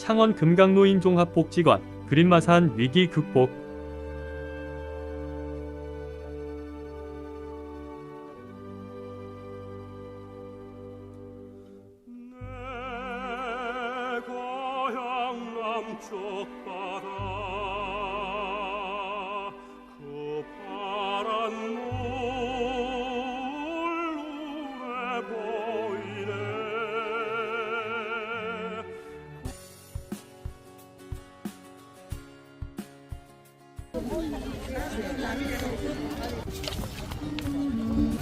창원 금강노인 종합복지관 그린마산 위기 극복. 내 고향 남쪽 바다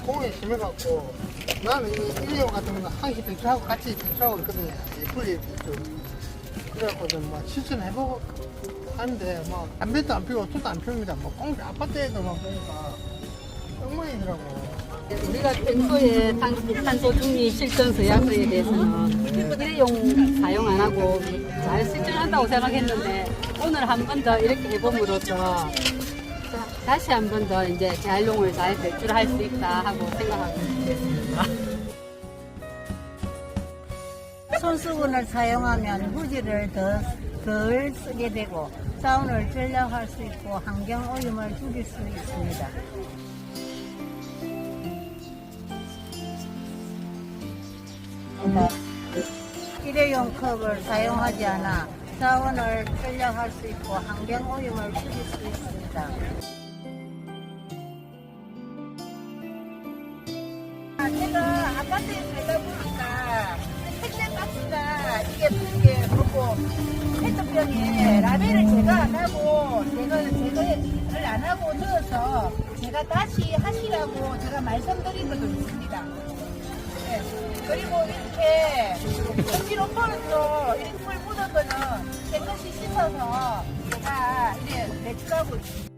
공에 심해갖고 나는 이 일회용 같은 거는 항시 배출하고 같이 배출하고 있거든요. 이 분리 배출. 그래갖고 좀뭐 실천해보고 하는데 뭐 담배도 안 피우고 술도 안 피웁니다. 뭐 꽁, 아파트에서만 보니까 엉망이더라고. 우리가 평소에 탄- 탄소 중립 실천 서약서에 대해서는 일회용 사용 안 하고 잘 실천한다고 생각했는데 오늘 한 번 더 이렇게 해봄으로써 자, 다시 한 번 더 이제 재활용을 잘 배출할 수 있다 하고 생각하고 있습니다. 손수건을 사용하면 후지를 더, 덜 쓰게 되고 자원을 절약할 수 있고 환경 오염을 줄일 수 있습니다. 일회용 컵을 사용하지 않아 자원을 절약할 수 있고 환경 오염을 줄일 수 있습니다. 제가 아파트에 살다 보니까 택배 박스가 이게 이게 뭐고 페트병에 라벨을 제가 안 하고 제가 제거를 안 하고 넣어서 제가 다시 하시라고 제가 말씀드린 것도 있습니다. 네. 그리고 이렇게 전기로 버릇도 이렇게 물 묻은 거는 깨끗이 씻어서 제가 이제 배출하고 있습니다.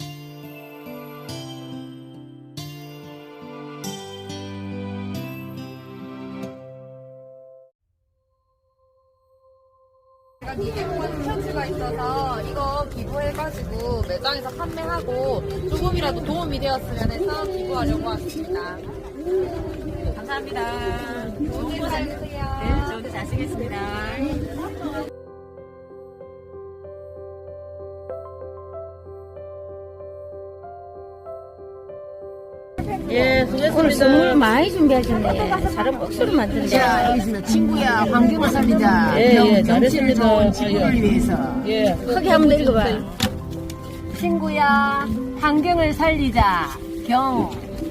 미대공원 편지가 있어서 이거 기부해가지고 매장에서 판매하고 조금이라도 도움이 되었으면 해서 기부하려고 왔습니다. 감사합니다. 좋은 거잘 드세요. 네, 저도 잘 쓰겠습니다. 오늘 선물 많이 준비하셨네. 사람 복수로 만드는 자, 알겠습니다. 친구야, 환경을 살리자. 예, 경, 예, 정치를 잘했습니다. 좋은 지구를 위해서. 예. 크게 한번 읽어봐. 친구야, 환경을 살리자. 경,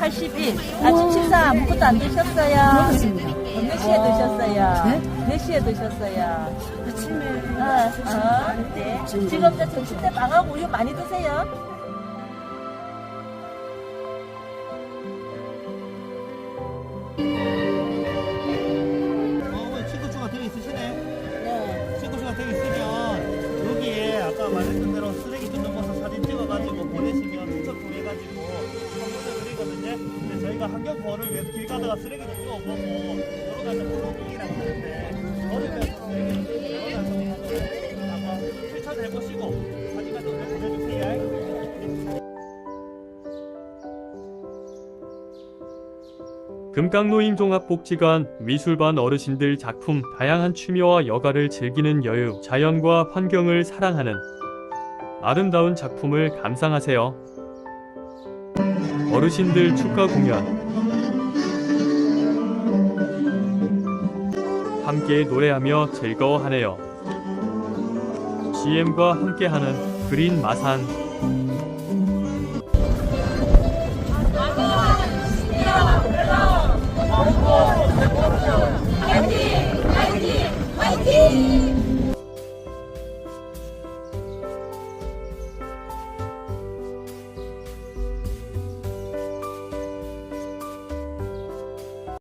81. 아침 식사 아무것도 안 드셨어요? 몇 시에 드셨어요? 몇 시에 드셨어요? 아침에. 어, 어, 네. 지금 이제 점심 때 빵하고 우유 많이 드세요? 저희가 환경 보호를 위해서 길 가다가 쓰레기도 주워보고 여러 가지 플로깅이라고 하는데 버리면서 쓰레기를 좀 여러 한번 실천해 보시고 사진 같은 거 보내주세요. 금강노인 종합복지관 미술반 어르신들 작품 다양한 취미와 여가를 즐기는 여유 자연과 환경을 사랑하는 아름다운 작품을 감상하세요. 어르신들 축가 공연 함께 노래하며 즐거워하네요. GM과 함께하는 그린 마산